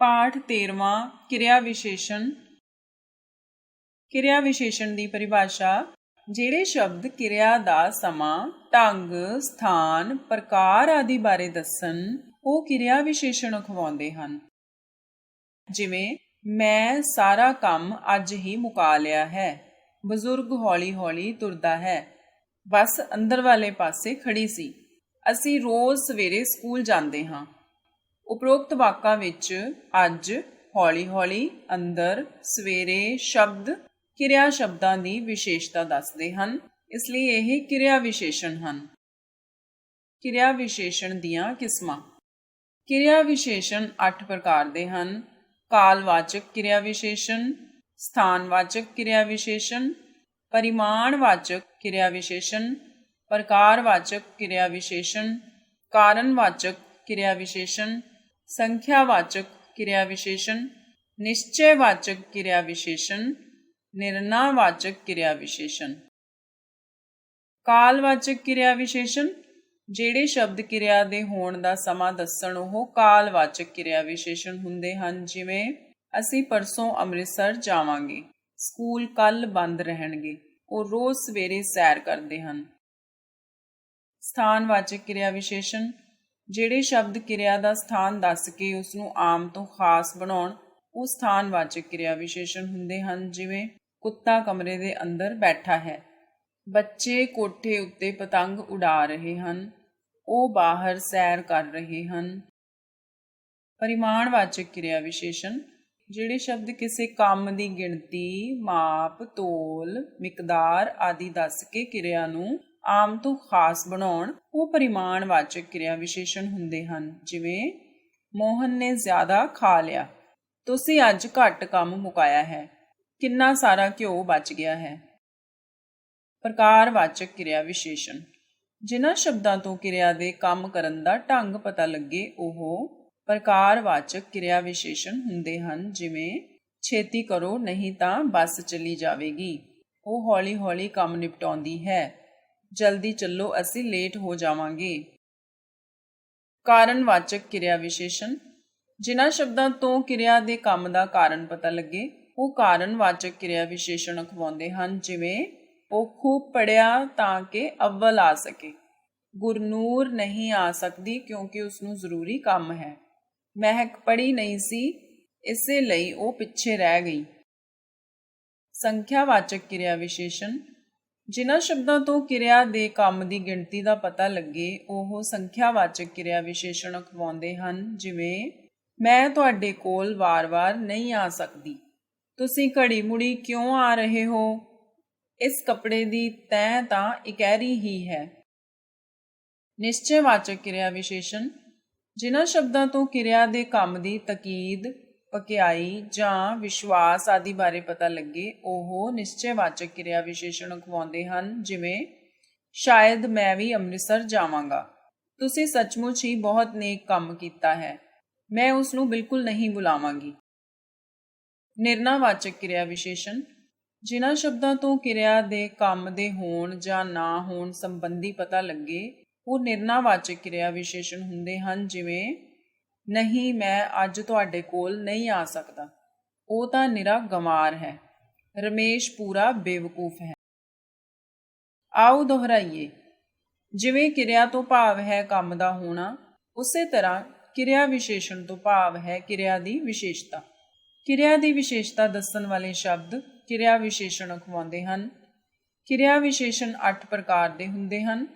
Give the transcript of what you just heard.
ਪਾਠ 13ਵਾਂ ਕਿਰਿਆ ਵਿਸ਼ੇਸ਼ਣ। ਕਿਰਿਆ ਵਿਸ਼ੇਸ਼ਣ ਦੀ ਪਰਿਭਾਸ਼ਾ, ਜਿਹੜੇ ਸ਼ਬਦ ਕਿਰਿਆ ਦਾ ਸਮਾਂ, ਢੰਗ, ਸਥਾਨ, ਪ੍ਰਕਾਰ ਆਦਿ ਬਾਰੇ ਦੱਸਣ, ਉਹ ਕਿਰਿਆ ਵਿਸ਼ੇਸ਼ਣ ਅਖਵਾਉਂਦੇ ਹਨ। ਜਿਵੇਂ, ਮੈਂ ਸਾਰਾ ਕੰਮ ਅੱਜ ਹੀ ਮੁਕਾ ਲਿਆ ਹੈ, ਬਜ਼ੁਰਗ ਹੌਲੀ-ਹੌਲੀ ਤੁਰਦਾ ਹੈ, ਬਸ ਅੰਦਰ ਵਾਲੇ ਪਾਸੇ ਖੜੀ ਸੀ, ਅਸੀਂ ਰੋਜ਼ ਸਵੇਰੇ ਸਕੂਲ ਜਾਂਦੇ ਹਾਂ। ਉਪਰੋਕਤ ਵਾਕਾਂ ਵਿੱਚ ਅੱਜ ਹੌਲੀ-ਹੌਲੀ ਅੰਦਰ ਸਵੇਰੇ ਸ਼ਬਦ ਕਿਰਿਆ ਸ਼ਬਦਾਂ ਦੀ ਵਿਸ਼ੇਸ਼ਤਾ ਦੱਸਦੇ ਹਨ। ਇਸ ਲਈ ਇਹ ਕਿਰਿਆ ਵਿਸ਼ੇਸ਼ਣ ਹਨ। ਕਿਰਿਆ ਵਿਸ਼ੇਸ਼ਣ ਦੀਆਂ ਕਿਸਮਾਂ। ਕਿਰਿਆ ਵਿਸ਼ੇਸ਼ਣ 8 ਪ੍ਰਕਾਰ ਦੇ ਹਨ। ਕਾਲਵਾਚਕ ਕਿਰਿਆ ਵਿਸ਼ੇਸ਼ਣ, ਸਥਾਨਵਾਚਕ ਕਿਰਿਆ ਵਿਸ਼ੇਸ਼ਣ, ਪਰਿਮਾਣਵਾਚਕ ਕਿਰਿਆ ਵਿਸ਼ੇਸ਼ਣ, ਪ੍ਰਕਾਰਵਾਚਕ ਕਿਰਿਆ ਵਿਸ਼ੇਸ਼ਣ, ਕਾਰਨਵਾਚਕ ਕਿਰਿਆ ਵਿਸ਼ੇਸ਼ਣ ਸੰਖਿਆਵਾਚਕ ਕਿਰਿਆ ਵਿਸ਼ੇਸ਼ਣ ਨਿਸ਼ਚੈਵਾਚਕ ਕਿਰਿਆ ਵਿਸ਼ੇਸ਼ਣ ਨਿਰਣਾਵਾਚਕ ਕਿਰਿਆ ਵਿਸ਼ੇਸ਼ਣ ਕਾਲਵਾਚਕ ਕਿਰਿਆ ਵਿਸ਼ੇਸ਼ਣ ਜਿਹੜੇ ਸ਼ਬਦ ਕਿਰਿਆ ਦੇ ਹੋਣ ਦਾ ਸਮਾਂ ਦੱਸਣ ਉਹ ਕਾਲਵਾਚਕ ਕਿਰਿਆ ਵਿਸ਼ੇਸ਼ਣ ਹੁੰਦੇ ਹਨ ਜਿਵੇਂ ਅਸੀਂ ਪਰਸੋਂ ਅੰਮ੍ਰਿਤਸਰ ਜਾਵਾਂਗੇ ਸਕੂਲ ਕੱਲ ਬੰਦ ਰਹਿਣਗੇ ਉਹ ਰੋਜ਼ ਸਵੇਰੇ ਸੈਰ ਕਰਦੇ ਹਨ ਸਥਾਨਵਾਚਕ ਕਿਰਿਆ ਵਿਸ਼ੇਸ਼ਣ ਜਿਹੜੇ ਸ਼ਬਦ ਕਿਰਿਆ ਦਾ ਸਥਾਨ ਦੱਸ ਕੇ ਉਸ ਨੂੰ ਆਮ ਤੋਂ ਖਾਸ ਬਣਾਉਣ, ਉਹ ਸਥਾਨਵਾਚਕ ਕਿਰਿਆ ਵਿਸ਼ੇਸ਼ਣ ਹੁੰਦੇ ਹਨ, ਜਿਵੇਂ ਕੁੱਤਾ ਕਮਰੇ ਦੇ ਅੰਦਰ ਬੈਠਾ ਹੈ। ਬੱਚੇ ਕੋਠੇ ਉੱਤੇ ਪਤੰਗ ਉਡਾ ਰਹੇ ਹਨ, ਉਹ ਬਾਹਰ ਸੈਰ ਕਰ ਰਹੇ ਹਨ। ਪਰਿਮਾਣਵਾਚਕ ਕਿਰਿਆ ਵਿਸ਼ੇਸ਼ਣ, ਜਿਹੜੇ ਸ਼ਬਦ ਕਿਸੇ ਕੰਮ ਦੀ ਗਿਣਤੀ, ਮਾਪ, ਤੋਲ, ਮਿਕਦਾਰ ਆਦਿ ਦੱਸ ਕੇ ਕਿਰਿਆ ਨੂੰ ਆਮ ਤੋਂ ਖਾਸ ਬਣਾਉਣ, ਉਹ ਪਰਿਮਾਣਵਾਚਕ ਕਿਰਿਆ ਵਿਸ਼ੇਸ਼ਣ ਹੁੰਦੇ ਹਨ, ਜਿਵੇਂ, ਮੋਹਨ ਨੇ ਜ਼ਿਆਦਾ ਖਾ ਲਿਆ, ਤੁਸੀਂ ਅੱਜ ਘੱਟ ਕੰਮ ਮੁਕਾਇਆ ਹੈ, ਕਿੰਨਾ ਸਾਰਾ ਘਿਓ ਬਚ ਗਿਆ ਹੈ। ਪ੍ਰਕਾਰਵਾਚਕ ਕਿਰਿਆ ਵਿਸ਼ੇਸ਼ਣ, ਜਿਨ੍ਹਾਂ ਸ਼ਬਦਾਂ ਤੋਂ ਕਿਰਿਆ ਦੇ ਕੰਮ ਕਰਨ ਦਾ ਢੰਗ ਪਤਾ ਲੱਗੇ, ਉਹ ਪ੍ਰਕਾਰਵਾਚਕ ਕਿਰਿਆ ਵਿਸ਼ੇਸ਼ਣ ਹੁੰਦੇ ਹਨ, ਜਿਵੇਂ, ਛੇਤੀ ਕਰੋ, ਨਹੀਂ ਤਾਂ ਬੱਸ ਚਲੀ ਜਾਵੇਗੀ, ਉਹ ਹੌਲੀ-ਹੌਲੀ ਕੰਮ ਨਿਪਟਾਉਂਦੀ ਹੈ। ਜਲਦੀ ਚੱਲੋ, ਅਸੀਂ ਲੇਟ ਹੋ ਜਾਵਾਂਗੇ। ਕਾਰਨਵਾਚਕ ਕਿਰਿਆ ਵਿਸ਼ੇਸ਼ਣ। ਜਿਨ੍ਹਾਂ ਸ਼ਬਦਾਂ ਤੋਂ ਕਿਰਿਆ ਦੇ ਕੰਮ ਦਾ ਕਾਰਨ ਪਤਾ ਲੱਗੇ, ਉਹ ਕਾਰਨਵਾਚਕ ਕਿਰਿਆ ਵਿਸ਼ੇਸ਼ਣ ਅਖਵਾਉਂਦੇ ਹਨ, ਜਿਵੇਂ, ਉਹ ਖੂਬ ਪੜਿਆ ਤਾਂ ਕਿ ਅਵਲ ਆ ਸਕੇ। ਗੁਰਨੂਰ ਨਹੀਂ ਆ ਸਕਦੀ ਕਿਉਂਕਿ ਉਸ ਨੂੰ ਜ਼ਰੂਰੀ ਕੰਮ ਹੈ। ਮਹਿਕ ਪੜੀ ਨਹੀਂ ਸੀ, ਇਸੇ ਲਈ ਉਹ ਪਿੱਛੇ ਰਹਿ ਗਈ। ਸੰਖਿਆਵਾਚਕ ਕਿਰਿਆ ਵਿਸ਼ੇਸ਼ਣ। ਜਿਨ੍ਹਾਂ ਸ਼ਬਦਾਂ ਤੋਂ ਕਿਰਿਆ ਦੇ ਕੰਮ ਦੀ ਗਿਣਤੀ ਦਾ ਪਤਾ ਲੱਗੇ, ਉਹ ਸੰਖਿਆਵਾਚਕ ਕਿਰਿਆ ਵਿਸ਼ੇਸ਼ਣ ਅਖਵਾਉਂਦੇ ਹਨ, ਜਿਵੇਂ, ਮੈਂ ਤੁਹਾਡੇ ਕੋਲ ਵਾਰ-ਵਾਰ ਨਹੀਂ ਆ ਸਕਦੀ। ਤੁਸੀਂ ਘੜੀ ਮੁੜੀ ਕਿਉਂ ਆ ਰਹੇ ਹੋ? ਇਸ ਕੱਪੜੇ ਦੀ ਤੈਅ ਤਾਂ ਇਕਹਿਰੀ ਹੀ ਹੈ। ਨਿਸ਼ਚੈਵਾਚਕ ਕਿਰਿਆ ਵਿਸ਼ੇਸ਼ਣ, ਜਿਨ੍ਹਾਂ ਸ਼ਬਦਾਂ ਤੋਂ ਕਿਰਿਆ ਦੇ ਕੰਮ ਦੀ ਤਕੀਦ ਪਕਿਆਈ ਜਾਂ ਵਿਸ਼ਵਾਸ ਆਦਿ ਬਾਰੇ ਪਤਾ ਲੱਗੇ, ਉਹ ਨਿਸ਼ਚੈਵਾਚਕ ਕਿਰਿਆ ਵਿਸ਼ੇਸ਼ਣ ਅਖਵਾਉਂਦੇ ਹਨ, ਜਿਵੇਂ, ਸ਼ਾਇਦ ਮੈਂ ਵੀ ਅੰਮ੍ਰਿਤਸਰ ਜਾਵਾਂਗਾ। ਤੁਸੀਂ ਸੱਚਮੁੱਚ ਹੀ ਬਹੁਤ ਨੇਕ ਕੰਮ ਕੀਤਾ ਹੈ। ਮੈਂ ਉਸ ਨੂੰ ਬਿਲਕੁਲ ਨਹੀਂ ਬੁਲਾਵਾਂਗੀ ਨਿਰਣਾਵਾਚਕ ਕਿਰਿਆ ਵਿਸ਼ੇਸ਼ਣ। ਜਿਨ੍ਹਾਂ ਸ਼ਬਦਾਂ ਤੋਂ ਕਿਰਿਆ ਦੇ ਕੰਮ ਦੇ ਹੋਣ ਜਾਂ ਨਾ ਹੋਣ ਸੰਬੰਧੀ ਪਤਾ ਲੱਗੇ, ਉਹ ਨਿਰਣਾਵਾਚਕ ਕਿਰਿਆ ਵਿਸ਼ੇਸ਼ਣ ਹੁੰਦੇ ਹਨ, ਜਿਵੇਂ ਨਹੀਂ, ਮੈਂ ਅੱਜ ਤੁਹਾਡੇ ਕੋਲ ਨਹੀਂ ਆ ਸਕਦਾ। ਉਹ ਤਾਂ ਨਿਰਾ ਗਮਾਰ ਹੈ। ਰਮੇਸ਼ ਪੂਰਾ ਬੇਵਕੂਫ ਹੈ। ਆਓ ਦੁਹਰਾਈਏ। ਜਿਵੇਂ ਕਿਰਿਆ ਤੋਂ ਭਾਵ ਹੈ ਕੰਮ ਦਾ ਹੋਣਾ, ਉਸੇ ਤਰ੍ਹਾਂ ਕਿਰਿਆ ਵਿਸ਼ੇਸ਼ਣ ਤੋਂ ਭਾਵ ਹੈ ਕਿਰਿਆ ਦੀ ਵਿਸ਼ੇਸ਼ਤਾ। ਕਿਰਿਆ ਦੀ ਵਿਸ਼ੇਸ਼ਤਾ ਦੱਸਣ ਵਾਲੇ ਸ਼ਬਦ ਕਿਰਿਆ ਵਿਸ਼ੇਸ਼ਣ ਅਖਵਾਉਂਦੇ ਹਨ। ਕਿਰਿਆ ਵਿਸ਼ੇਸ਼ਣ 8 ਪ੍ਰਕਾਰ ਦੇ ਹੁੰਦੇ ਹਨ।